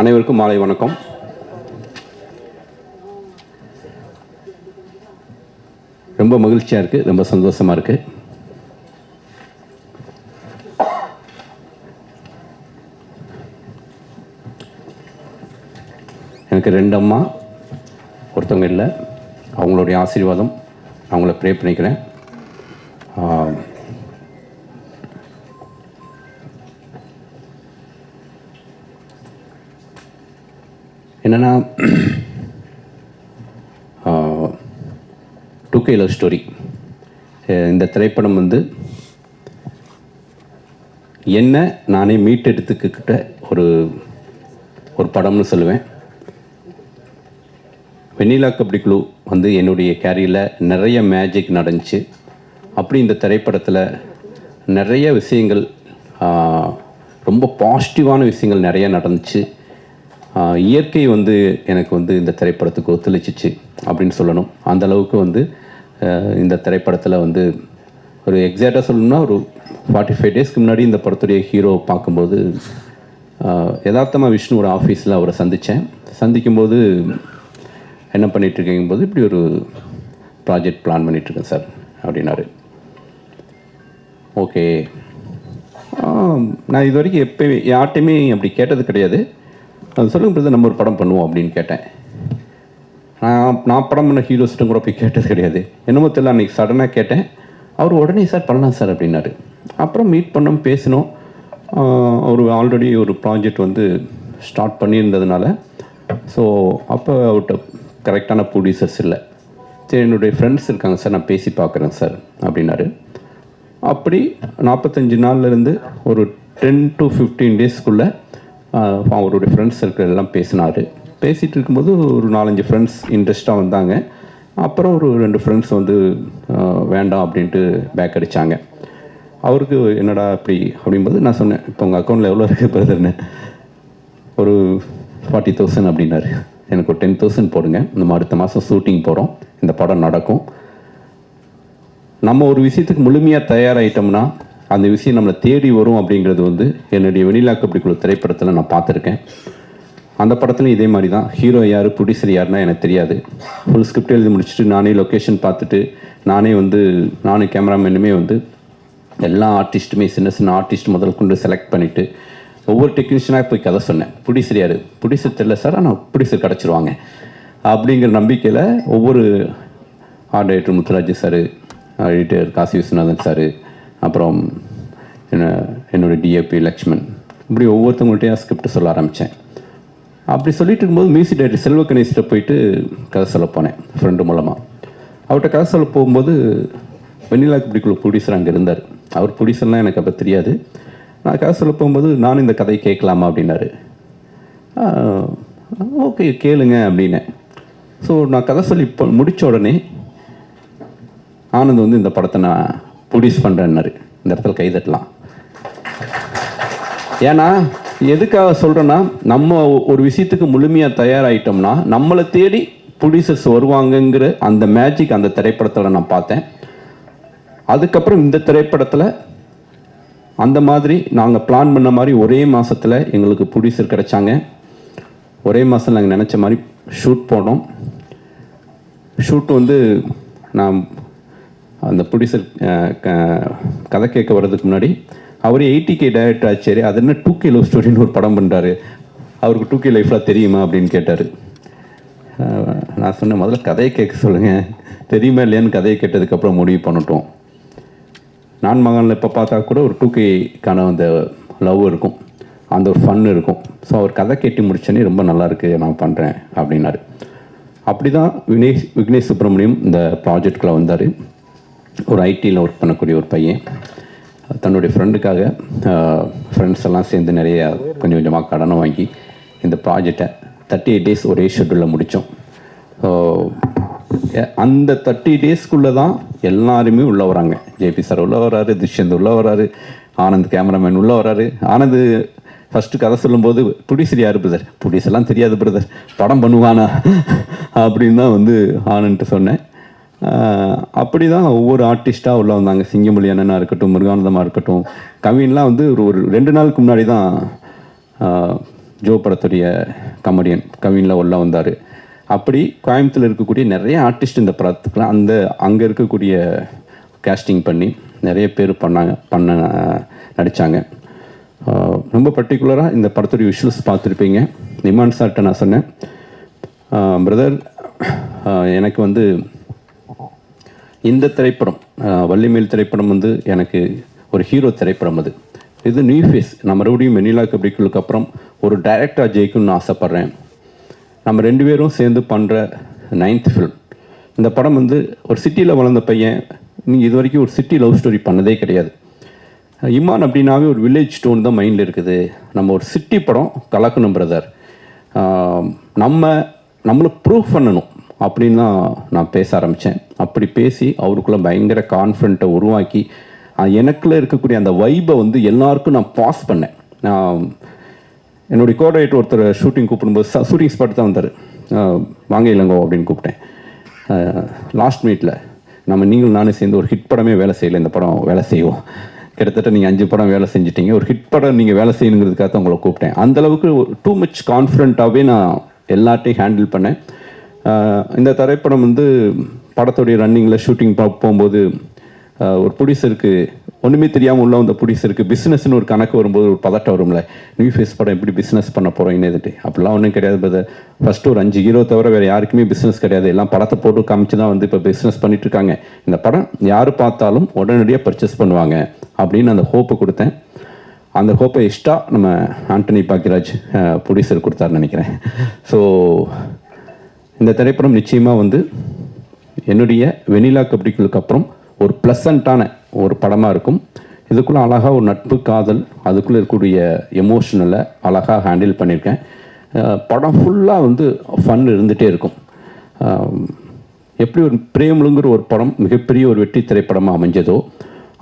அனைவருக்கும் மாலை வணக்கம். ரொம்ப மகிழ்ச்சியாக இருக்குது ரொம்ப சந்தோஷமாக இருக்குது எனக்கு ரெண்டு அம்மா ஒருத்தவங்க இல்லை. அவங்களுடைய ஆசீர்வாதம் அவங்கள ப்ரே பண்ணிக்கிறேன். டூ லவ் ஸ்டோரி இந்த திரைப்படம் வந்து என்ன நானே மீட்டெடுத்துக்கிட்ட ஒரு ஒரு படம்னு சொல்லுவேன். வெண்ணிலா கபடி குழு வந்து என்னுடைய கேரியரில் நிறைய மேஜிக் நடந்துச்சு. அப்படி இந்த திரைப்படத்தில் நிறைய விஷயங்கள் ரொம்ப பாசிட்டிவான விஷயங்கள் நிறைய நடந்துச்சு. இயற்கை வந்து எனக்கு வந்து இந்த திரைப்படத்துக்கு ஒத்துழைச்சிச்சு அப்படின்னு சொல்லணும். அந்த அளவுக்கு வந்து இந்த திரைப்படத்தில் வந்து ஒரு எக்ஸாக்டாக சொல்லணும்னா ஒரு ஃபார்ட்டி ஃபைவ் டேஸ்க்கு முன்னாடி இந்த படத்துடைய ஹீரோ பார்க்கும்போது யதார்த்தமாக விஷ்ணு ஒரு ஆஃபீஸில் அவரை சந்தித்தேன் சந்திக்கும்போது என்ன பண்ணிகிட்ருக்கீங்க போது இப்படி ஒரு ப்ராஜெக்ட் பிளான் பண்ணிகிட்ருக்கேன் சார் அப்படின்னாரு. ஓகே நான் இது வரைக்கும் எப்போயுமே யார்ட்டையுமே அப்படி கேட்டது கிடையாது. அது சொல்லுங்க பிரதர் நம்ம ஒரு படம் பண்ணுவோம் அப்படின்னு கேட்டேன். நான் நான் படம் பண்ண ஹீரோஸ்ட்டும் கூட போய் கேட்டது கிடையாது. என்னமோ தெரியல அன்றைக்கி சடனாக கேட்டேன். அவர் உடனே சார் பண்ணலாம் சார் அப்படின்னாரு. அப்புறம் மீட் பண்ணோம் பேசினோம். அவர் ஆல்ரெடி ஒரு ப்ராஜெக்ட் வந்து ஸ்டார்ட் பண்ணியிருந்ததுனால. ஸோ அப்போ அவர்கிட்ட கரெக்டான ப்ரொடியூசர்ஸ் இல்லை. சரி என்னுடைய ஃப்ரெண்ட்ஸ் இருக்காங்க சார் நான் பேசி பார்க்குறேன் சார் அப்படின்னாரு. அப்படி நாற்பத்தஞ்சு நாள்லேருந்து ஒரு டென் டு ஃபிஃப்டீன் டேஸ்க்குள்ளே அவருடைய ஃப்ரெண்ட்ஸ் சர்க்கிள் எல்லாம் பேசினார். பேசிகிட்டு இருக்கும்போது ஒரு நாலஞ்சு ஃப்ரெண்ட்ஸ் இன்ட்ரெஸ்ட்டாக வந்தாங்க. அப்புறம் ஒரு ரெண்டு ஃப்ரெண்ட்ஸ் வந்து வேண்டாம் அப்படின்ட்டு பேக் அடித்தாங்க அவருக்கு என்னடா இப்படி அப்படிங்கும்போது நான் சொன்னேன் இப்போ உங்கள் அக்கௌண்ட்டில் எவ்வளோ இருக்குது பிரதர்னு ஒரு ஃபார்ட்டி தௌசண்ட் அப்படின்னாரு. எனக்கு ஒரு டென் தௌசண்ட் போடுங்க. நம்ம அடுத்த மாதம் ஷூட்டிங் போகிறோம் இந்த படம் நடக்கும். நம்ம ஒரு விஷயத்துக்கு முழுமையாக தயாராகிட்டோம்னா அந்த விஷயம் நம்மளை தேடி வரும் அப்படிங்கிறது வந்து என்னுடைய வெளிநாக்கு அப்படி குழு திரைப்படத்தில் நான் பார்த்துருக்கேன். அந்த படத்துலையும் இதே மாதிரி தான் ஹீரோ யார் ப்ரொடியூசர் யாருன்னா எனக்கு தெரியாது. ஃபுல் ஸ்கிரிப்ட் எழுதி முடிச்சுட்டு நானே லொக்கேஷன் பார்த்துட்டு நானே வந்து நானும் கேமராமேனுமே வந்து எல்லா ஆர்டிஸ்ட்டுமே சின்ன சின்ன ஆர்டிஸ்ட் முதல் கொண்டு செலக்ட் பண்ணிவிட்டு ஒவ்வொரு டெக்னீஷியனாக போய் கதை சொன்னேன். ப்ரொடியூசர் யார்? ப்ரொடியூசர் தெரியல சார் ஆனால் ப்ரொடியூசர் கிடச்சிருவாங்க. அப்படிங்கிற நம்பிக்கையில் ஒவ்வொரு art director Muthuraj sir editor Kasi Viswanathan sir அப்புறம் என்ன என்னுடைய டிஏபி லக்ஷ்மண் இப்படி ஒவ்வொருத்தவங்கள்ட்டையும் ஸ்கிரிப்ட் சொல்ல ஆரம்பித்தேன் அப்படி சொல்லிட்டு இருக்கும்போது மியூசிக் டைரக்டர் செல்வ கணேஷ்கிட்ட போயிட்டு கதை சொல்ல போனேன் ஃப்ரெண்டு மூலமாக அவர்கிட்ட கதை சொல்ல போகும்போது வெண்ணிலா கபடிக்குள்ள ப்ரொடியூசர் அங்கே இருந்தார். அவர் ப்ரொடியூசர்லாம் எனக்கு அப்போ தெரியாது. நான் கதை சொல்ல போகும்போது நானும் இந்த கதையை கேட்கலாமா அப்படின்னாரு. ஓகே கேளுங்க அப்படின்னேன் ஸோ நான் கதை சொல்லி இப்போ முடித்த உடனே ஆனந்த் வந்து இந்த படத்தை நான் ப்ரொடியூஸ் பண்ணுறேன்னாரு இந்த இடத்துல கைதட்டலாம் ஏன்னா எதுக்காக சொல்கிறேன்னா நம்ம ஒரு விஷயத்துக்கு முழுமையாக தயாராகிட்டோம்னா நம்மளை தேடி புலிசஸ் வருவாங்கங்கிற அந்த மேஜிக் அந்த திரைப்படத்தில் நான் பார்த்தேன். அதுக்கப்புறம் இந்த திரைப்படத்தில் அந்த மாதிரி நாங்கள் பிளான் பண்ண மாதிரி ஒரே மாதத்தில் எங்களுக்கு ப்ரொடியூசர் கிடைச்சாங்க. ஒரே மாதம் நாங்கள் நினச்ச மாதிரி ஷூட் போனோம் ஷூட் வந்து நான் அந்த ப்ரொடியூசர் கதை கேட்க வர்றதுக்கு முன்னாடி அவர் எயிட்டி கே டைரக்டர் ஆச்சாரு அது என்ன டூ கே லவ் ஸ்டோரின்னு ஒரு படம் பண்ணுறாரு அவருக்கு டூ கே லைஃப்லாம் தெரியுமா அப்படின்னு கேட்டார். நான் சொன்னேன் முதல்ல கதையை கேட்க சொல்லுங்கள் தெரியுமா இல்லையான்னு கதையை கேட்டதுக்கப்புறம் முடிவு பண்ணட்டும். நான் மகனில் இப்போ பார்த்தா கூட ஒரு டூ கேக்கான அந்த லவ் இருக்கும். அந்த ஒரு ஃபன் இருக்கும். ஸோ அவர் கதை கேட்டு முடிச்சோன்னே ரொம்ப நல்லா இருக்குது நான் பண்ணுறேன் அப்படின்னாரு. அப்படி தான் வினேஷ் விக்னேஷ் சுப்பிரமணியம் இந்த ப்ராஜெக்டில் வந்தார். ஒரு ஐடியில் ஒர்க் பண்ணக்கூடிய ஒரு பையன். தன்னுடைய ஃப்ரெண்டுக்காக ஃப்ரெண்ட்ஸ் எல்லாம் சேர்ந்து நிறைய கொஞ்சம் கொஞ்சமாக கடனை வாங்கி இந்த ப்ராஜெக்டை தேர்ட்டி எயிட் டேஸ் ஒரே ஷெட்யூலில் முடித்தோம் அந்த தேர்ட்டி டேஸ்க்குள்ளே தான் எல்லாருமே உள்ளே வராங்க. ஜேபி சார் உள்ளே வராரு துஷ்யந்த் உள்ளே வராரு ஆனந்த் கேமராமேன் உள்ளே வராரு. ஆனந்த் ஃபஸ்ட்டு கதை சொல்லும்போது ப்ரொடியூசர் யார் பிரதர் ப்ரொடியூசர்லாம் தெரியாது பிரதர் படம் பண்ணுவானா? அப்படின்னு தான் வந்து ஆனன்ட்டு சொன்னேன். அப்படி தான் ஒவ்வொரு ஆர்டிஸ்ட்டாக உள்ளே வந்தாங்க. சிங்கமொழி அண்ணனாக இருக்கட்டும் முருகானந்தமாக இருக்கட்டும். கவின்லாம் வந்து ஒரு ஒரு ரெண்டு நாளுக்கு முன்னாடி தான் ஜோ படத்துடைய கமெடியன் கவினில் உள்ளே வந்தார். அப்படி கோயம்புத்தூர் இருக்கக்கூடிய நிறைய ஆர்டிஸ்ட் இந்த படத்துக்குலாம் அந்த அங்கே இருக்கக்கூடிய கேஸ்டிங் பண்ணி நிறைய பேர் பண்ணாங்க பண்ண நடித்தாங்க ரொம்ப பர்டிகுலராக இந்த படத்துடைய விஷுவல்ஸ் பார்த்துருப்பீங்க. நிமான் சார்கிட்ட நான் சொன்னேன். பிரதர் எனக்கு வந்து இந்த திரைப்படம் வள்ளிமேல் திரைப்படம் வந்து எனக்கு ஒரு ஹீரோ திரைப்படம் அது. இது நியூ ஃபேஸ். நான் மறுபடியும் வெண்ணிலா கபடிக்குள்ளுக்கு அப்புறம் ஒரு டைரக்டராக ஜெயிக்கணும்னு ஆசைப்பட்றேன். நம்ம ரெண்டு பேரும் சேர்ந்து பண்ணுற நைன்த் ஃபிலிம் இந்த படம் வந்து ஒரு சிட்டியில் வளர்ந்த பையன் நீங்கள் இது வரைக்கும் ஒரு சிட்டி லவ் ஸ்டோரி பண்ணதே கிடையாது. இமான் அப்படின்னாவே ஒரு வில்லேஜ் ஸ்டோன் தான் மைண்டில் இருக்குது. நம்ம ஒரு சிட்டி படம் கலக்கணும் பிரதர் நம்ம நம்மளை ப்ரூவ் பண்ணணும். அப்படின்னு தான் நான் பேச ஆரம்பித்தேன் அப்படி பேசி அவருக்குள்ள பயங்கர கான்ஃபிடண்ட்டை உருவாக்கி எனக்குள்ளே இருக்கக்கூடிய அந்த வைபை வந்து எல்லாருக்கும் நான் பாஸ் பண்ணேன். நான் என்னுடைய கோஆர்டினேட்டர் ஒருத்தர் ஷூட்டிங் கூப்பிடும்போது ஷூட்டிங் ஸ்பாட் தான் வந்தார். வாங்க இளங்கோ அப்படின்னு கூப்பிட்டேன். லாஸ்ட் மீட்டில் நம்ம நீங்களும் நானும் சேர்ந்து ஒரு ஹிட் படமே வேலை செய்யலை இந்த படம் வேலை செய்வோம். கிட்டத்தட்ட நீங்கள் அஞ்சு படம் வேலை செஞ்சிட்டீங்க. ஒரு ஹிட் படம் நீங்கள் வேலை செய்யணுங்கிறதுக்காக தான் உங்களை கூப்பிட்டேன். அந்த அளவுக்கு டூ மச் கான்ஃபிடண்ட்டாகவே நான் எல்லாத்தையும் ஹேண்டில் பண்ணேன். இந்த திரைப்படம் வந்து படத்துடைய ரன்னிங்கில் ஷூட்டிங் போகும்போது ஒரு புடிசருக்கு ஒன்றுமே தெரியாமல் உள்ள அந்த புடிஸ் இருக்குது பிஸ்னஸ்னு ஒரு கணக்கு வரும்போது ஒரு பதட்டம் வரும்ல. நியூ ஃபேஸ் படம் எப்படி பிஸ்னஸ் பண்ண போகிறோம் என்னதுட்டு அப்படிலாம் ஒன்றும் கிடையாது பிரதர் ஃபஸ்ட்டு ஒரு அஞ்சு ஹீரோ தவிர வேறு யாருக்குமே பிஸ்னஸ் கிடையாது. எல்லாம் படத்தை போட்டு காமிச்சு தான் வந்து இப்போ பிஸ்னஸ் பண்ணிட்டு இருக்காங்க. இந்த படம் யார் பார்த்தாலும் உடனடியாக பர்ச்சேஸ் பண்ணுவாங்க அப்படின்னு அந்த ஹோப்பை கொடுத்தேன். அந்த ஹோப்பை இஷ்டா நம்ம ஆண்டனி பாக்கியராஜ் ப்ரொடியூசர் கொடுத்தாருன்னு நினைக்கிறேன். ஸோ இந்த திரைப்படம் நிச்சயமாக வந்து என்னுடைய வெனிலா கபடிகளுக்கு அப்புறம் ஒரு ப்ளசண்ட்டான ஒரு படமாக இருக்கும். இதுக்குள்ளே அழகாக ஒரு நட்பு காதல் அதுக்குள்ளே இருக்கக்கூடிய எமோஷனலை அழகாக ஹேண்டில் பண்ணியிருக்கேன். படம் ஃபுல்லாக வந்து ஃபன் இருந்துகிட்டே இருக்கும். எப்படி ஒரு பிரேமலுங்கிற ஒரு படம் மிகப்பெரிய ஒரு வெற்றி திரைப்படமாக அமைஞ்சதோ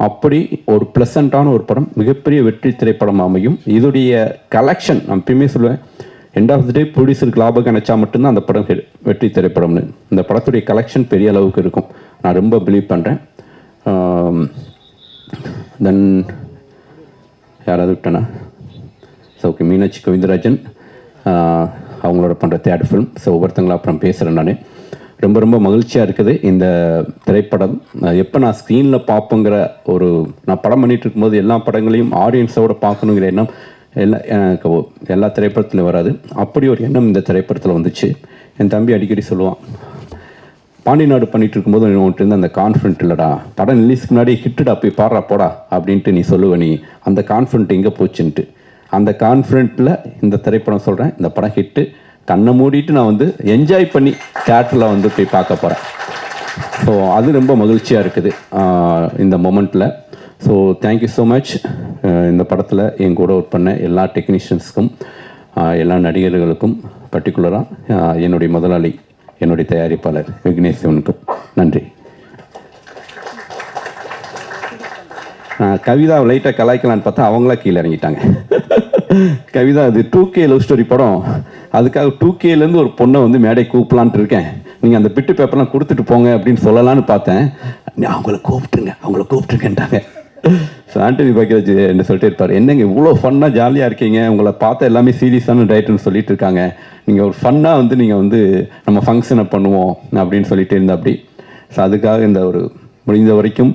அப்படி ஒரு ப்ளசண்ட்டான ஒரு படம் மிகப்பெரிய வெற்றி திரைப்படம் அமையும். இதோடைய கலெக்ஷன் நான் எப்பயுமே சொல்லுவேன் எண்ட் ஆஃப் த டே ப்ரொடியூசருக்கு லாபம் கிடைச்சா மட்டும்தான் அந்த படம் வெற்றி திரைப்படம்னு. இந்த படத்துடைய கலெக்ஷன் பெரிய அளவுக்கு இருக்கும். நான் ரொம்ப பிலீவ் பண்ணுறேன் தென் யாராவது விட்டேனா? So okay Meenakshi Govindarajan ah, அவங்களோட பண்ணுற தேர்ட் ஃபிலிம் ஸோ ஒவ்வொருத்தங்களும் அப்புறம் பேசுகிறேன் நான். ரொம்ப ரொம்ப மகிழ்ச்சியாக இருக்குது இந்த திரைப்படம். எப்போ நான் ஸ்க்ரீனில் பார்ப்போங்கிற ஒரு நான் படம் பண்ணிட்டு இருக்கும்போது எல்லா படங்களையும் ஆடியன்ஸோட பார்க்கணுங்கிற எண்ணம் எல்லா எனக்கு எல்லா திரைப்படத்துலையும் வராது. அப்படி ஒரு எண்ணம் இந்த திரைப்படத்தில் வந்துச்சு. என் தம்பி அடிக்கடி சொல்லுவான் பாண்டிநாடு பண்ணிகிட்டு பண்ணிட்டு இருக்கும்போது உன்கிட்ட இருந்து அந்த கான்ஃபிடென்ட் இல்லைடா. படம் ரிலீஸ்க்கு முன்னாடி ஹிட்டுடா போய் பாடுறா போடா அப்படின்ட்டு நீ சொல்லுவ நீ அந்த கான்ஃபிடென்ட் எங்கே போச்சுன்ட்டு. அந்த கான்ஃபிடென்ட்டில் இந்த திரைப்படம் சொல்கிறேன் இந்த படம் ஹிட்டு கண்ணை மூடிட்டு நான் வந்து என்ஜாய் பண்ணி தேட்டரில் வந்து போய் பார்க்க போகிறேன் ஸோ அது ரொம்ப மகிழ்ச்சியாக இருக்குது இந்த மொமெண்ட்டில் so thank you so much இந்த படத்தில் என் கூட ஒர்க் பண்ண எல்லா டெக்னீஷியன்ஸ்க்கும் uh, எல்லா நடிகர்களுக்கும் பர்டிகுலராக uh, என்னுடைய முதலாளி என்னுடைய தயாரிப்பாளர் விக்னேஷ் சிவனுக்கும் நன்றி. நான் கவிதா லைட்டாக கலாய்க்கலான்னு பார்த்தா அவங்களா கீழே இறங்கிட்டாங்க. கவிதா அது டூ கே லவ் ஸ்டோரி படம். அதுக்காக டூ கேலேருந்து ஒரு பொண்ணை வந்து மேடை கூப்பிடலான்ட்டு இருக்கேன். நீங்கள் அந்த பிட்டு பேப்பர்லாம் கொடுத்துட்டு போங்க அப்படின்னு சொல்லலான்னு பார்த்தேன். அவங்கள கூப்பிட்டுருங்க அவங்கள கூப்பிட்டுருக்கேன்ட்டாங்க ஸோ ஆண்டனி பாக்கியராஜ் என்ன சொல்லிட்டு இருப்பார். என்னங்க இவ்வளோ ஃபன்னாக ஜாலியாக இருக்கீங்க. உங்களை பார்த்த எல்லாமே சீரியஸான டயட்னு சொல்லிட்டு இருக்காங்க. நீங்கள் ஒரு ஃபன்னாக வந்து நீங்கள் வந்து நம்ம ஃபங்க்ஷனை பண்ணுவோம் அப்படின்னு சொல்லிட்டு இருந்த அப்படி ஸோ அதுக்காக இந்த ஒரு முடிந்த வரைக்கும்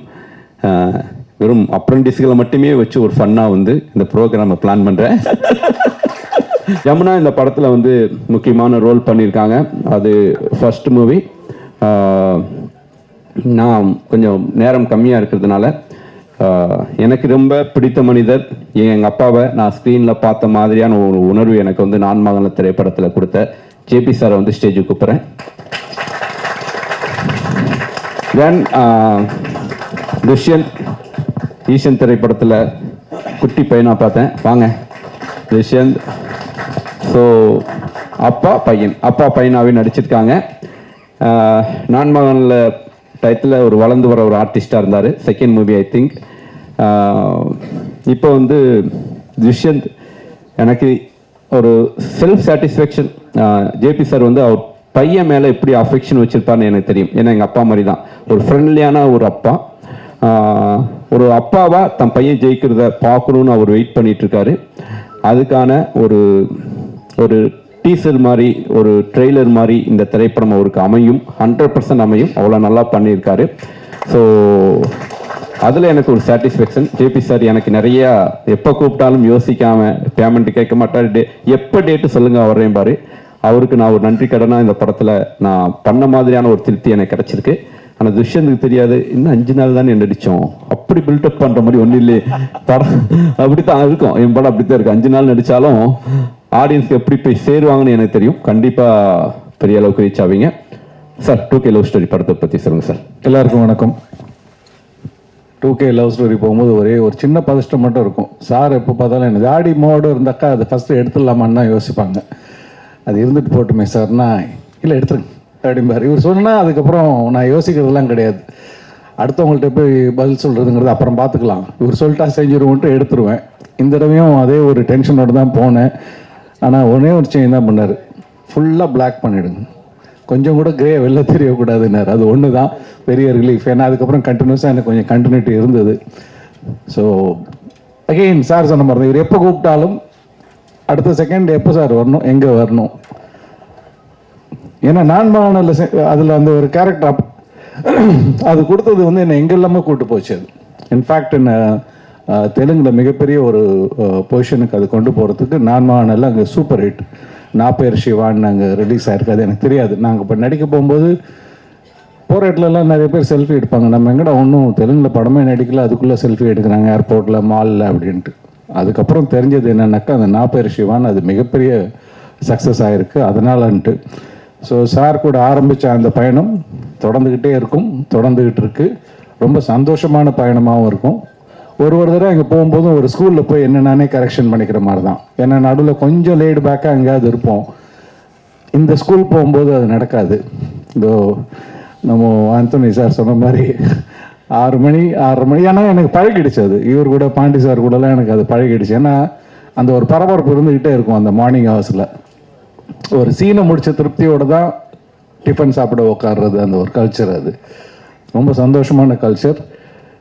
வெறும் அப்ரண்டிஸ்களை மட்டுமே வச்சு ஒரு ஃபன்னாக வந்து இந்த ப்ரோக்ராமை பிளான் பண்ணுறேன் யமுனா இந்த படத்தில் வந்து முக்கியமான ரோல் பண்ணியிருக்காங்க. அது ஃபர்ஸ்ட் மூவி நான் கொஞ்சம் நேரம் கம்மியாக இருக்கிறதுனால எனக்கு ரொம்ப பிடித்த மனிதர். எங்கள் அப்பாவை நான் ஸ்க்ரீனில் பார்த்த மாதிரியான ஒரு உணர்வு எனக்கு வந்து நான் மகன திரைப்படத்தில் கொடுத்த. ஜேபி சாரை வந்து ஸ்டேஜுக்கு கூப்பிட்றேன். தென் துஷ்யந்த் ஈஷன் திரைப்படத்தில் குட்டி பையனாக பார்த்தேன். வாங்க துஷ்யந்த் ஸோ அப்பா பையன் அப்பா பையனாகவே நடிச்சிருக்காங்க. நான் மகனில் டயத்தில் ஒரு வளர்ந்து வர ஒரு ஆர்டிஸ்டாக இருந்தார். செகண்ட் மூவி ஐ திங்க் இப்போ வந்து துஷ்யந்த் எனக்கு ஒரு செல்ஃப் சாட்டிஸ்ஃபேக்ஷன் ஜேபி சார் வந்து அவர் பையன் மேலே எப்படி அஃபெக்ஷன் வச்சுருப்பான்னு எனக்கு தெரியும். ஏன்னா எங்கள் அப்பா மாதிரி தான் ஒரு ஃப்ரெண்ட்லியான ஒரு அப்பா. ஒரு அப்பாவாக தன் பையன் ஜெயிக்கிறத பார்க்கணுன்னு அவர் வெயிட் பண்ணிகிட்ருக்காரு அதுக்கான ஒரு ஒரு டீசர் மாதிரி ஒரு ட்ரெய்லர் மாதிரி இந்த திரைப்படம் அவருக்கு அமையும். ஹண்ட்ரட் பர்சன்ட் அமையும். அவ்வளோ நல்லா பண்ணியிருக்காரு. ஸோ அதில் எனக்கு ஒரு சாட்டிஸ்ஃபேக்ஷன் ஜேபி சார் எனக்கு நிறைய எப்போ கூப்பிட்டாலும் யோசிக்காம பேமெண்ட் கேட்க மாட்டார். டே எப்போ டேட்டு சொல்லுங்க வர்றேன் பாரு. அவருக்கு நான் ஒரு நன்றி கடனாக இந்த படத்தில் நான் பண்ண மாதிரியான ஒரு திருப்தி எனக்கு கிடச்சிருக்கு. ஆனால் துஷ்யந்துக்கு தெரியாது. இன்னும் அஞ்சு நாள் தானே நடித்தோம் அப்படி பில்டப் பண்ணுற மாதிரி ஒன்றும் இல்லையே. படம் அப்படி தான் இருக்கும். என் படம் அப்படி தான் இருக்கும் அஞ்சு நாள் நடித்தாலும் ஆடியன்ஸ்க்கு எப்படி போய் சேருவாங்கன்னு எனக்கு தெரியும். கண்டிப்பாக பெரிய அளவுக்கு ரீச் ஆவீங்க. Sir two K love story படத்தை பற்றி சொல்லுங்கள் சார் எல்லாருக்கும் வணக்கம். டூ கே லவ் ஸ்டோரி போகும்போது ஒரே ஒரு சின்ன பதஷ்டம் மட்டும் இருக்கும். சார் எப்போ பார்த்தாலும் எனக்கு ஆடி மோடு இருந்தாக்கா அதை ஃபஸ்ட்டு எடுத்துடலாமான்னு தான் யோசிப்பாங்க. அது இருந்துட்டு போட்டுமே சார்னா இல்லை எடுத்துருங்க. அப்படிம்பார். இவர் சொன்னால் அதுக்கப்புறம் நான் யோசிக்கிறதெல்லாம் கிடையாது. அடுத்தவங்கள்ட்ட போய் பதில் சொல்கிறதுங்கிறது அப்புறம் பார்த்துக்கலாம். இவர் சொல்லிட்டா செஞ்சிருவோன்ட்டு எடுத்துருவேன். இந்த தடவையும் அதே ஒரு டென்ஷனோடு தான் போனேன். ஆனால் ஒன்றே ஒரு சேஞ்ச் தான் பண்ணார். ஃபுல்லாக பிளாக் பண்ணிவிடுங்க கொஞ்சம் கூட கிரே வெளில தெரியக்கூடாதுன்னார். அது ஒன்று தான் பெரிய ரிலீஃப் ஏன்னா அதுக்கப்புறம் கண்டினியூஸாக எனக்கு கொஞ்சம் கண்டினியூட்டி இருந்தது. ஸோ அகெயின் சார் சொன்ன மாதிரி இவர் எப்போ கூப்பிட்டாலும் அடுத்த செகண்ட் எப்போ சார் வரணும்? எங்கே வரணும்? ஏன்னா நான் மாநில அதில் அந்த ஒரு கேரக்டர் அது கொடுத்தது வந்து என்னை எங்கெல்லாமே கூட்டு போச்சு அது. இன்ஃபேக்ட் என்ன தெலுங்கில் மிகப்பெரிய ஒரு பொசிஷனுக்கு அது கொண்டு போகிறதுக்கு நான் மாநில அங்கே சூப்பர் ஹிட் நான் பேர் சிவான்னு நாங்கள் ரிலீஸ் ஆயிருக்கு அது எனக்கு தெரியாது. நாங்கள் இப்போ நடிக்க போகும்போது போகிற இடத்துலலாம் நிறைய பேர் செல்ஃபி எடுப்பாங்க. நம்ம எங்கடா ஒன்றும் தெலுங்கில் படமே நடிக்கல அதுக்குள்ளே செல்ஃபி எடுக்கிறாங்க ஏர்போர்ட்டில் மாலில் அப்படின்ட்டு. அதுக்கப்புறம் தெரிஞ்சது என்னன்னாக்கா அந்த நான் பேர் சிவான் அது மிகப்பெரிய சக்ஸஸ் ஆகிருக்கு அதனாலன்ட்டு. ஸோ சார் கூட ஆரம்பித்த அந்த பயணம் தொடர்ந்துக்கிட்டே இருக்கும் தொடர்ந்துக்கிட்டு இருக்கு. ரொம்ப சந்தோஷமான பயணமாகவும் இருக்கும். ஒரு ஒரு தடவை அங்கே போகும்போதும் ஒரு ஸ்கூலில் போய் என்ன நானே கரெக்ஷன் பண்ணிக்கிற மாதிரி தான் ஏன்னா நடுவில் கொஞ்சம் லேடு பேக்காக எங்கேயாவது இருப்போம். இந்த ஸ்கூல் போகும்போது அது நடக்காது. இதோ நம்ம ஆந்தோனி சார் சொன்ன மாதிரி ஆறு மணி ஆறரை மணி ஏன்னா எனக்கு பழகிடுச்சு அது. இவர் கூட பாண்டி சார் கூடலாம் எனக்கு அது பழகிடுச்சு. ஏன்னா அந்த ஒரு பரபரப்பு இருந்துக்கிட்டே இருக்கும் அந்த மார்னிங் ஹவர்ஸில் ஒரு சீனை முடித்த திருப்தியோடு தான் டிஃபன் சாப்பிட உட்கார்றது அந்த ஒரு கல்ச்சர் அது. ரொம்ப சந்தோஷமான கல்ச்சர்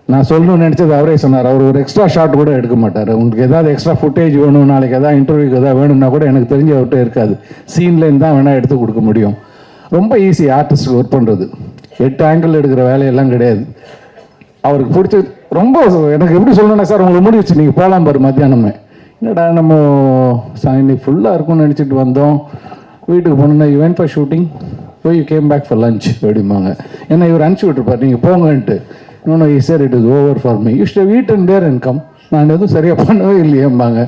நான் சொல்லணும்னு நினச்சது அவரே சொன்னார். அவர் ஒரு எக்ஸ்ட்ரா ஷாட் கூட எடுக்க மாட்டார். உங்களுக்கு ஏதாவது எக்ஸ்ட்ரா ஃபுட்டேஜ் வேணும் நாளைக்கு ஏதாவது இன்டர்வியூக்கு எதாவது வேணும்னா கூட எனக்கு தெரிஞ்ச அவர்கிட்ட இருக்காது. சீன்லேருந்து தான் வேணால் எடுத்து கொடுக்க முடியும். ரொம்ப ஈஸி ஆர்டிஸ்ட் ஒர்க் பண்ணுறது எட்டு ஆங்கிள் எடுக்கிற வேலையெல்லாம் கிடையாது. அவருக்கு பிடிச்ச ரொம்ப எனக்கு எப்படி சொல்லணும்னா சார் உங்களுக்கு முடிச்சு நீங்கள் போகலாம் பாரு மத்தியானமே. என்னடா நம்ம சாயந்தரம் ஃபுல்லாக இருக்கும்னு நினச்சிட்டு வந்தோம். வீட்டுக்கு போனோம்னா யூ ஃபார் ஷூட்டிங் போய் you came back for lunch அப்படிம்பாங்க. ஏன்னா இவர் அனுப்பிச்சி விட்டுருப்பார். நீங்கள் போங்கன்ட்டு. No no sir it is over for me you stove wheat and there and come நான் எதுவும் சரியாக பண்ணவே இல்லையேம்பாங்க.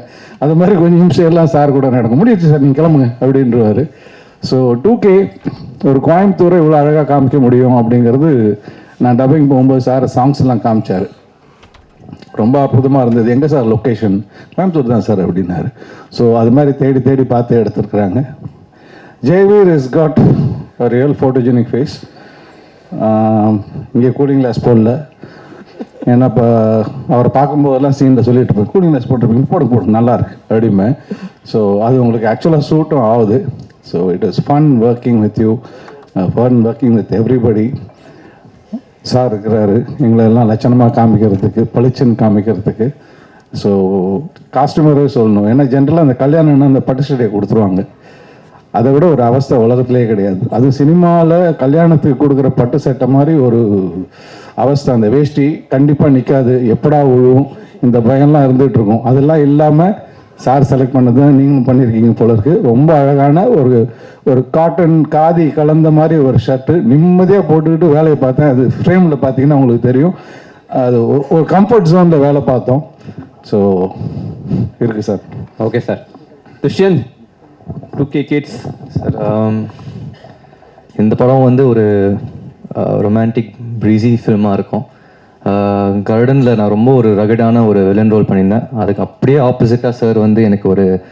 அது மாதிரி கொஞ்சம் நிமிஷம் எல்லாம் சார் கூட நடக்கும். முடியுது சார் நீங்கள் கிளம்புங்க அப்படின்றவார். ஸோ டூ கே ஒரு கோயம்புத்தூரை இவ்வளோ அழகாக காமிக்க முடியும் அப்படிங்கிறது நான் டப்பிங் போகும்போது சார் சாங்ஸ்லாம் காமிச்சார். ரொம்ப அற்புதமாக இருந்தது. எங்கே சார் லொக்கேஷன் கோயம்புத்தூர் தான் சார் அப்படின்னாரு. ஸோ அது மாதிரி தேடி தேடி பார்த்து எடுத்துருக்குறாங்க. Jaiveer is got real photogenic face இங்கே கூலிங் கிளாஸ் போடல. ஏன்னா இப்போ அவரை பார்க்கும்போதெல்லாம் சீனில் சொல்லிட்டு இருப்பேன் கூலிங் கிளாஸ் போட்டிருப்பீங்க போடு போடு நல்லா இருக்கு அப்படிமே ஸோ அது உங்களுக்கு ஆக்சுவலாக சூட்டும் ஆகுது. So it is fun working with you fun working with everybody sir இருக்கிறாரு. எங்களை எல்லாம் லட்சணமாக காமிக்கிறதுக்கு பளிச்சுன்னு காமிக்கிறதுக்கு. ஸோ காஸ்டமரே சொல்லணும். ஏன்னா ஜென்ரலாக அந்த கல்யாணம்னா அந்த பட்டு ஸ்டடியை கொடுத்துருவாங்க. அதை விட ஒரு அவஸ்தை உலகத்திலே கிடையாது. அது சினிமாவில் கல்யாணத்துக்கு கொடுக்குற பட்டு சட்டை மாதிரி ஒரு அவஸ்தை. அந்த வேஷ்டி கண்டிப்பாக நிற்காது எப்படா உழுவும்? இந்த பயம்லாம் இருந்துகிட்டு இருக்கும். அதெல்லாம் இல்லாமல் சார் செலக்ட் பண்ணது தான் நீங்களும் பண்ணியிருக்கீங்க போல இருக்கு. ரொம்ப அழகான ஒரு ஒரு காட்டன் காதி கலந்த மாதிரி ஒரு ஷர்ட்டு நிம்மதியாக போட்டுக்கிட்டு வேலையை பார்த்தேன். அது ஃப்ரேமில் பார்த்தீங்கன்னா உங்களுக்கு தெரியும். அது ஒரு- ஒரு கம்ஃபர்ட் ஜோனில் வேலை பார்த்தோம். ஸோ இருக்குது sir. Okay sir Dushyanth two K kids sir இந்த படம் வந்து ஒரு ரொமான்டிக் ப்ரீஸி ஃபில்மாக இருக்கும். Uh, கார்டனில் நான் ரொம்ப ஒரு ரகடான ஒரு வில்லன் ரோல் பண்ணியிருந்தேன். அதுக்கு அப்படியே ஆப்போசிட்டாக சார் வந்து எனக்கு ஒரு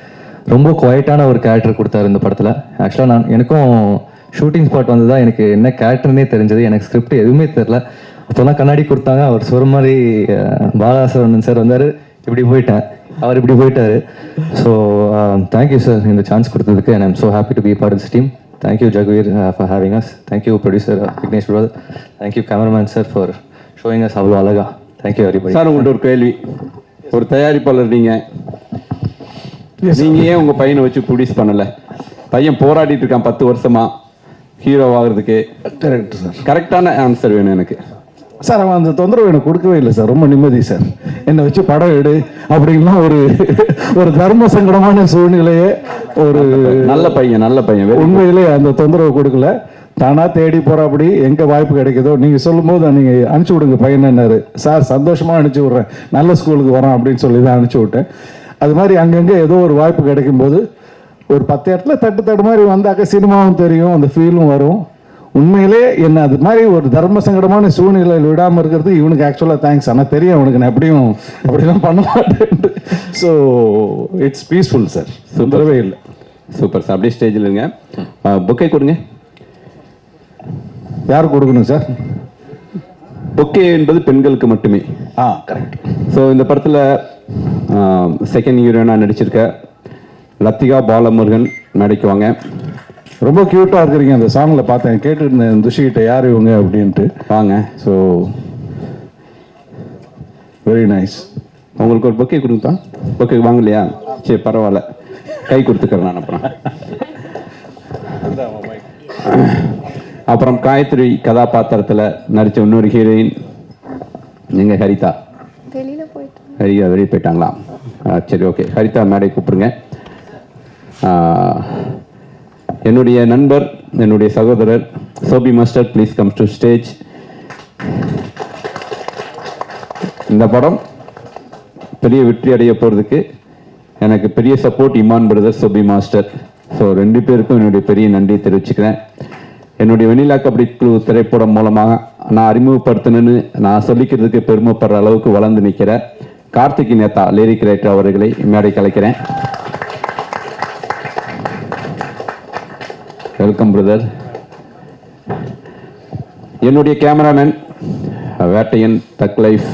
ரொம்ப குவைட்டான ஒரு கேரக்டர் கொடுத்தாரு இந்த படத்தில். ஆக்சுவலாக நான் எனக்கும் ஷூட்டிங் ஸ்பாட் வந்து தான் எனக்கு என்ன கேரக்டர்னே தெரிஞ்சது. எனக்கு ஸ்கிரிப்ட் எதுவுமே தெரில. அப்போலாம் கண்ணாடி கொடுத்தாங்க. அவர் சொல்ற மாதிரி அஹ், uh, பாலாசரவணன் சார் வந்தார். இப்படி போயிட்டேன். அவர் இப்படி போயிட்டாரு. ஸோ தேங்க்யூ சார் இந்த சான்ஸ் கொடுத்ததுக்கு and I'm so happy to be part this team thank you Jagveer for having us thank you producer Vignesh brother thank you cameraman sir for showing us அவ்வளோ அழகா. Thank you everybody sir உங்கள்கிட்ட ஒரு கேள்வி. ஒரு தயாரிப்பாளர் நீங்கள் நீங்க ஏன் உங்க பையனை வச்சு ப்ரொடியூஸ் பண்ணல? பையன் போராடிட்டு இருக்கான் பத்து வருஷமா. ஹீரோ ஆகுறதுக்கு. கரெக்ட் சார் கரெக்டான ஆன்சர் வேணும் எனக்கு. சார் அவன் அந்த தொந்தரவு எனக்கு கொடுக்கவே இல்லை சார். ரொம்ப நிம்மதி சார். என்னை வச்சு படம் எடு அப்படின்லாம் ஒரு ஒரு தர்ம சங்கடமான சூழ்நிலையே ஒரு நல்ல பையன் நல்ல பையன். Very good. உண்மையிலே அந்த தொந்தரவு கொடுக்கல. தானா தேடி போறாப்படி எங்க வாய்ப்பு கிடைக்குதோ நீங்க சொல்லும் போது நீங்க அனுப்பிச்சு விடுங்க பையனாரு சார் சந்தோஷமா அனுப்பிச்சு விடுறேன். நல்ல ஸ்கூலுக்கு வரோம் அப்படின்னு சொல்லி தான் அனுப்பிச்சு விட்டேன். அது மாதிரி அங்கங்க ஏதோ ஒரு வாய்ப்பு கிடைக்கும் போது ஒரு பத்து இடத்துல தட்டு தட்டு மாதிரி வந்தாக்க சினிமாவும் தெரியும் அந்த ஃபீலும் வரும். உண்மையிலே என்ன அது மாதிரி ஒரு தர்ம சங்கடமான சூழ்நிலையில் விடாமல் இருக்கிறது இவனுக்கு ஆக்சுவலாக தேங்க்ஸ் ஆனால் தெரியும் அவனுக்கு நான் எப்படியும் அப்படிலாம் பண்ண மாட்டேன் ஸோ இட்ஸ் பீஸ்ஃபுல் சார் சுந்தரவே இல்லை. சூப்பர் சார் அப்படியே ஸ்டேஜில் இருங்க. புக்கை கொடுங்க. யார் கொடுக்கணும் சார் பொக்கே என்பது பெண்களுக்கு மட்டுமே. ஆ கரெக்ட் ஸோ இந்த படத்தில் செகண்ட் ஹீரோயினாக நடிச்சிருக்க? லத்திகா பாலமுருகன் நடிக்குவாங்க. ரொம்ப க்யூட்டாக இருக்கிறீங்க அந்த சாங்கில் பார்த்தேன். கேட்டுருந்தேன் துஷிகிட்ட யார் இவங்க அப்படின்ட்டு. வாங்க. ஸோ வெரி நைஸ் உங்களுக்கு ஒரு பொக்கே கொடுப்பா பொக்கே வாங்கலையா? சரி பரவாயில்ல. கை கொடுத்துக்கிறேன் நான் அப்புறம். அப்புறம் காயத்ரி கதாபாத்திரத்தில் நடித்த இன்னொரு ஹீரோயின் எங்க ஹரிதா? ஹரிதா வெளியே போயிட்டாங்களா? சரி ஓகே ஹரிதா மேடை கூப்பிடுங்க. என்னுடைய நண்பர் என்னுடைய சகோதரர் Sobi master please comes to stage இந்த படம் பெரிய வெற்றி அடைய போகிறதுக்கு எனக்கு பெரிய support Imman brother Sobi master so ரெண்டு பேருக்கும் என்னுடைய பெரிய நன்றி தெரிவிச்சுக்கிறேன். என்னுடைய வெண்ணிலா கபடி குழு திரைப்படம் மூலமாக நான் அறிமுகப்படுத்தினேன்னு நான் சொல்லிக்கிறதுக்கு பெருமைப்படுற அளவுக்கு வளர்ந்து நிற்கிற கார்த்திக் நேதா லிரிக் ரைட்டர் அவர்களை மேடை கலைக்கிறேன். வெல்கம் பிரதர் என்னுடைய cameraman Vettaiyan thug life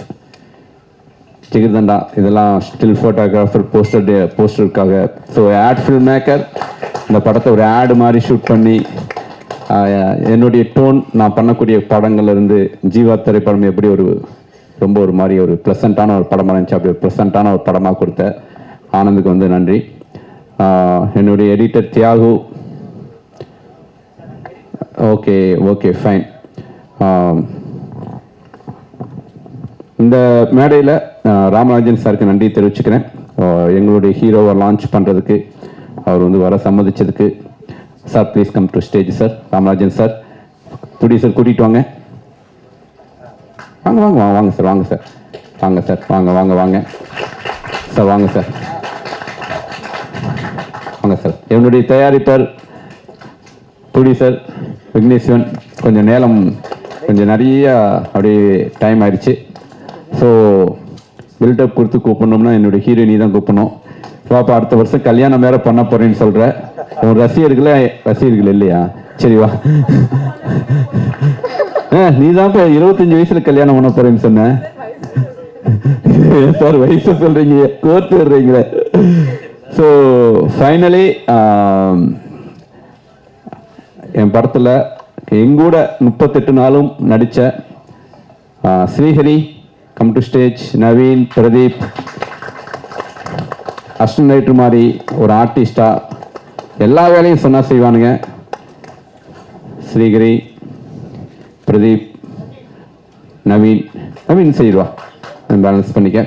Jigarthanda இதெல்லாம் ஸ்டில் ஃபோட்டோகிராஃபர் போஸ்டர் போஸ்டருக்காக ஸோ ஆட் ஃபில்ம் மேக்கர் இந்த படத்தை ஒரு ஆடு மாதிரி ஷூட் பண்ணி என்னுடைய டோன் நான் பண்ணக்கூடிய படங்கள்ல இருந்து ஜீவா திரைப்படம் எப்படி ஒரு ரொம்ப ஒரு மாதிரி ஒரு ப்ளசண்ட்டான ஒரு படமாக இருந்துச்சு அப்படி ஒரு ப்ளசண்ட்டான ஒரு படமாக கொடுத்த ஆனந்துக்கு வந்து நன்றி. என்னுடைய editor Thiyagu okay okay fine இந்த மேடையில் ராமராஜன் சாருக்கு நன்றி தெரிவிச்சுக்கிறேன். எங்களுடைய ஹீரோவை லான்ச் பண்ணுறதுக்கு அவர் வந்து வர சம்மதிச்சதுக்கு. Sir please come to stage sir Ramarajan sir producer கூட்டிகிட்டு வாங்க. வாங்க வாங்க வாங்க வாங்க சார் வாங்க சார் வாங்க சார் வாங்க வாங்க வாங்க. சார் வாங்க சார் வாங்க சார் என்னுடைய தயாரிப்பர் ப்ரொடியூசர் விக்னேஸ்வன் கொஞ்சம் நேரம் கொஞ்சம் நிறைய அப்படியே டைம் ஆயிடுச்சு. ஸோ பில்டப் கொடுத்து கூப்பிடணும்னா என்னுடைய ஹீரோயினி தான் கூப்பிடணும். பாப்பா அடுத்த வருஷம் கல்யாணம் வேற பண்ண போறேன்னு சொல்ற. உன் ரசிகர்களே ரசிகர்கள் இல்லையா? சரிவா நீ தான் இப்போ இருபத்தஞ்சு வயசுல கல்யாணம் பண்ண போறேன்னு சொன்ன. சார் வயசு சொல்றீங்க? கோர்த்து விடுறீங்களே. ஸோ ஃபைனலி என் படத்தில் எங்கூட முப்பத்தெட்டு நாளும் நடித்த Srihari come to stage Naveen Pradeep assistant writer மாதிரி ஒரு ஆர்டிஸ்டாக எல்லா வேலையும் சொன்னால் செய்வானுங்க. ஸ்ரீஹரி பிரதீப் நவீன் நவீன் செய்வா. பேலன்ஸ் பண்ணிக்க.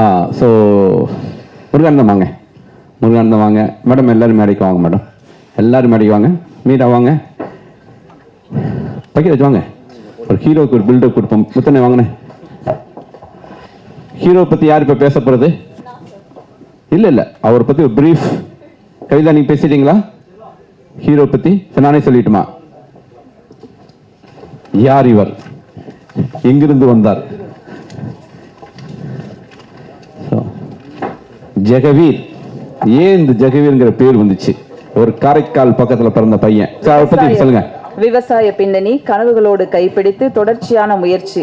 ஆ ஸோ முருகானந்தம் வாங்க. முருகானந்தம் வாங்க. மேடம் எல்லோரும் மேடைக்கு வாங்க மேடம். எல்லாரும் மேடைக்கு வாங்க. மீரா வாங்க. பக்கெட் வாங்க. ஒரு ஹீரோக்கு ஒரு பில்டப் கொடுப்போம். முத்தனை வாங்கினேன் ஹீரோ பற்றி யார் இப்போ பேச போகிறது இல்லை இல்லை. அவரை பற்றி ஒரு ப்ரீஃப் கவிதா நீங்கள் பேசிட்டீங்களா? ஹீரோ பற்றி நானே சொல்லிட்டுமா? யார் இவர்? எங்கிருந்து வந்தார்? ஜெகவீர். ஏன் இந்த ஜெகவீர்ங்கிற பேர் வந்துச்சு? ஒரு காரைக்கால் பக்கத்துல பிறந்த பையன். சொல்லுங்க. விவசாய பின்னணி கனவுகளோடு கைப்பிடித்து தொடர்ச்சியான முயற்சி.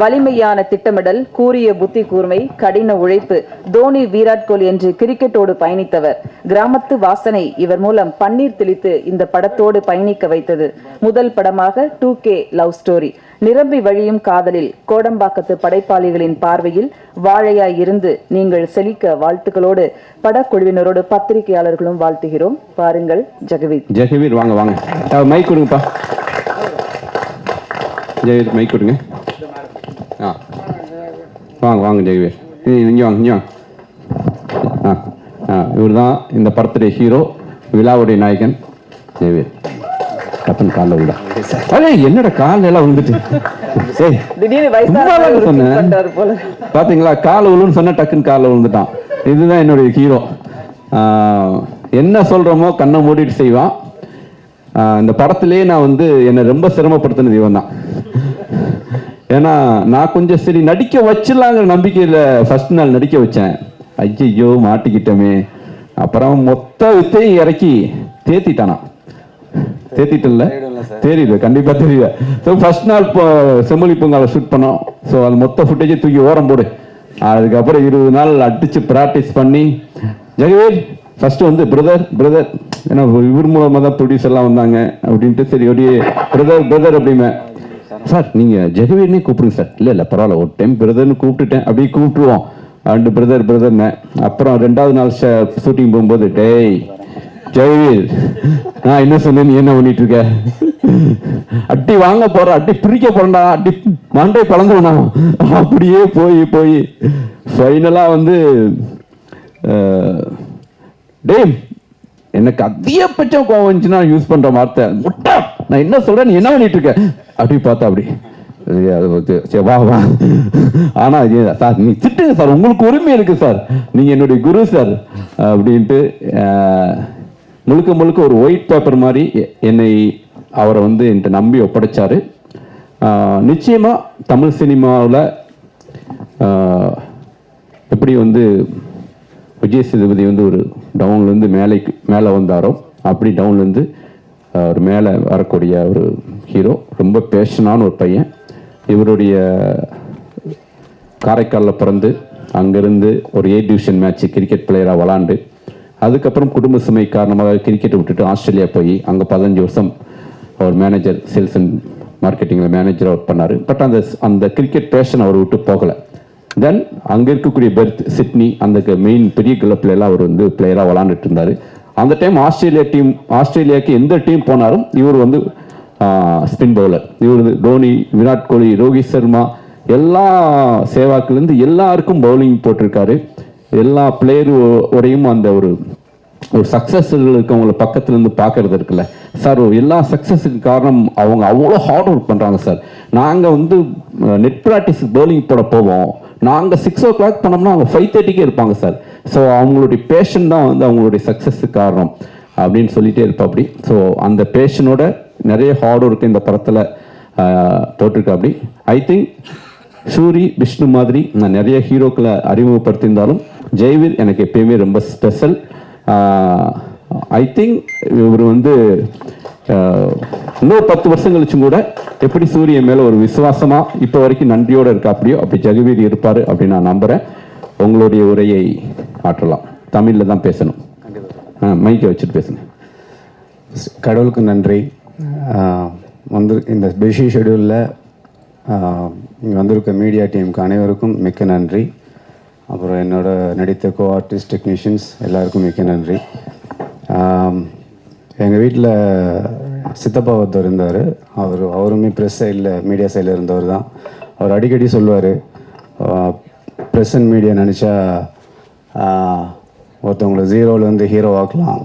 வலிமையான திட்டமிடல் கூரிய புத்தி கூர்மை கடின உழைப்பு. தோனி விராட் கோலி என்று கிரிக்கெட்டோடு பயணித்தவர். கிராமத்து வாசனை இவர் மூலம் பன்னீர் தெளித்து இந்த படத்தோடு பயணிக்க வைத்தது. முதல் படமாக டூ கே லவ் ஸ்டோரி. நிரம்பி வழியும் காதலில் கோடம்பாக்கத்து படைப்பாளிகளின் பார்வையில் வாழையாய் இருந்து நீங்கள் செழிக்க வாழ்த்துக்களோடு படக்குழுவினரோடு பத்திரிகையாளர்களும் வாழ்த்துகிறோம். பாருங்கள் ஜெகவீர். ஜெகவீர் வாங்க வாங்க. மை மைக் கொடுங்கப்பா. ஜெகவீர் மைக் கொடுங்க. ஆ. வாங்க வாங்க ஜெகவீர். இங்கே வாங்க இங்கே வாங்க. ஆ ஆ இவர் தான் இந்த படத்துடைய ஹீரோ விழாவுடைய நாயகன் ஜெகவீர். கப்பன் காலில் விழா அரே என்னடா காலில் எல்லாம் வயசான சொன்னேன். பாத்தீங்களா? கால் விழுன்னு சொன்னா டக்குன்னு காலில் விழுந்துட்டான். இதுதான் என்னுடைய ஹீரோ. என்ன சொல்றோமோ கண்ணை மூடிட்டு செய்வான். இந்த படத்திலேயே நான் வந்து என்னை ரொம்ப சிரமப்படுத்தினது இவன் தான். ஏன்னா நான் கொஞ்சம் சரி நடிக்க வச்சிடலாங்கிற நம்பிக்கையில் ஃபர்ஸ்ட் நாள் நடிக்க வச்சேன். ஐயையோ மாட்டிக்கிட்டோமே. அப்புறம் மொத்த வித்தையும் இறக்கி தேத்திட்டானா தேத்திட்டல தெரியல கண்டிப்பா தெரியல ஸோ ஃபர்ஸ்ட் நாள் இப்போ செம்மொழி பொங்கலை ஷூட் பண்ணோம். ஸோ அது மொத்த ஃபுட்டேஜை தூக்கி ஓரம் போடு. அதுக்கப்புறம் இருபது நாள் அடிச்சு ப்ராக்டிஸ் பண்ணி ஜெகவீர் ஃபர்ஸ்ட் வந்து பிரதர் பிரதர் ஏன்னா இவர் மூலமாக தான் ப்ரொடியூசர் எல்லாம் வந்தாங்க அப்படின்ட்டு சரி அப்படியே பிரதர் பிரதர் அப்படிமே. சார் நீங்க ஜெகவீர்னே கூப்பிடுங்க சார் இல்ல இல்ல பரவாயில்ல ஒரு டைம் பிரதர்னு கூப்பிட்டுட்டேன். அப்படியே கூப்பிட்டுருவோம். அண்டு பிரதர் பிரதர்னு அப்புறம் ரெண்டாவது நாள் ஷூட்டிங் போகும்போது டேய் ஜெயவீர் நான் என்ன சொன்னேன் நீ என்ன பண்ணிட்டு இருக்க அட்டி வாங்க போற அட்டி பிரிக்க போறா அட்டி மண்டை பழந்துருவா அப்படியே போய் போய் ஃபைனலா வந்து டேம் டேய் எனக்கு அதிகபட்சம் கோவம் வந்துச்சுன்னா யூஸ் பண்ற வார்த்தை. முட்டா நான் என்ன சொல்றேன் நீ என்ன பண்ணிட்டு இருக்க அப்படி பார்த்தா அப்படி. சரி வா வா. ஆனா சார் நீ திட்டுங்க சார். உங்களுக்கு உரிமை இருக்கு சார். நீங்க என்னுடைய குரு சார். அப்படின்ட்டு முழுக்க முழுக்க ஒரு ஒயிட் பேப்பர் மாதிரி என்னை அவரை வந்து என்கிட்ட நம்பி ஒப்படைச்சார். நிச்சயமாக தமிழ் சினிமாவில் எப்படி வந்து விஜய் சேதுபதி வந்து ஒரு டவுன்லேருந்து மேலைக்கு மேலே வந்தாரோ அப்படி டவுன்லேருந்து ஒரு மேலே வரக்கூடிய ஒரு ஹீரோ ரொம்ப பேஷனான ஒரு பையன். இவருடைய காரைக்காலில் பிறந்து அங்கேருந்து ஒரு ஏ டிவிஷன் மேட்ச்சு கிரிக்கெட் பிளேயராக விளாண்டு அதுக்கப்புறம் குடும்ப சுமை காரணமாக கிரிக்கெட்டை விட்டுட்டு ஆஸ்திரேலியா போய் அங்கே பதினஞ்சு வருஷம் அவர் மேனேஜர் சேல்ஸ் அண்ட் மார்க்கெட்டிங்கில் மேனேஜராக ஒர்க் பண்ணார். பட் அந்த அந்த கிரிக்கெட் பேஷன் அவர் விட்டு போகலை. தென் அங்கே இருக்கக்கூடிய பெர்த் சிட்னி அந்த மெயின் பெரிய கிளப்ல எல்லாம் அவர் வந்து பிளேயராக விளாண்டுட்டு இருந்தார். அந்த டைம் ஆஸ்திரேலியா டீம் ஆஸ்திரேலியாவுக்கு எந்த டீம் போனாலும் இவர் வந்து ஸ்பின் பவுலர் இவர் வந்து தோனி விராட் கோலி ரோஹித் சர்மா எல்லா சேவாக்குலேருந்து எல்லாருக்கும் பவுலிங் போட்டிருக்காரு. எல்லா பிளேயரோடையும் அந்த ஒரு ஒரு சக்ஸஸ் இருக்கவங்கள பக்கத்துலேருந்து பார்க்கறது இருக்குல்ல. சார் எல்லா சக்ஸஸுக்கு காரணம் அவங்க அவ்வளோ ஹார்ட் ஒர்க் பண்ணுறாங்க சார். நாங்கள் வந்து நெட் ப்ராக்டிஸ் பவுலிங் போட போவோம். நாங்கள் சிக்ஸ் ஓ கிளாக் பண்ணோம்னா அவங்க ஃபைவ் தேர்ட்டிக்கே இருப்பாங்க சார். ஸோ அவங்களுடைய பேஷன் தான் வந்து அவங்களுடைய சக்ஸஸுக்கு காரணம் அப்படின்னு சொல்லிகிட்டே இருப்பா அப்படி ஸோ அந்த பேஷனோட நிறைய ஹார்ட் ஒர்க் இந்த படத்தில் போட்டிருக்கா அப்படி ஐ திங்க் சூரி விஷ்ணு மாதிரி நான் நிறைய ஹீரோக்களை அறிமுகப்படுத்தியிருந்தாலும் ஜெய்வீர் எனக்கு எப்பயுமே ரொம்ப ஸ்பெஷல் ஐ திங்க் இவர் வந்து இன்னொரு பத்து வருஷம் கழிச்சும் கூட எப்படி சூரியன் மேலே ஒரு விசுவாசமாக இப்போ வரைக்கும் நன்றியோடு இருக்கா அப்படியோ அப்படி ஜெகவீர் இருப்பார் அப்படின்னு நான் நம்புகிறேன் உங்களுடைய உரையை ஆற்றலாம் தமிழில் தான் பேசணும். மைக்கை வச்சுட்டு பேசுங்க. கடவுளுக்கு நன்றி. வந்து இந்த பிஸி ஷெடியூலில் இங்கே வந்திருக்க மீடியா டீமுக்கு அனைவருக்கும் மிக்க நன்றி. அப்புறம் என்னோட நடித்த கோ ஆர்டிஸ்ட் டெக்னீஷியன்ஸ் எல்லாருக்கும் மிக்க நன்றி. எங்கள் வீட்டில் சித்தப்பா ஒருத்தர் இருந்தார். அவர் அவருமே ப்ரெஸ் சைடில் மீடியா சைடில் இருந்தவர் தான். அவர் அடிக்கடி சொல்லுவார் ப்ரெஸ் அண்ட் மீடியா நினச்சா ஒருத்தவங்களை ஜீரோலேருந்து ஹீரோ ஆக்கலாம்.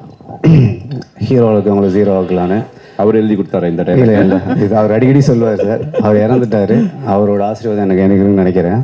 ஹீரோவில் இருக்கவங்களை ஜீரோ ஆக்கலான்னு. அவர் எழுதி கொடுத்தாரு இந்த டைம் இல்லை இல்லை. இது அவர் அடிக்கடி சொல்லுவார் சார். அவர் இறந்துட்டாரு. அவரோட ஆசீர்வாதம் எனக்கு எனக்கு நினைக்கிறேன்.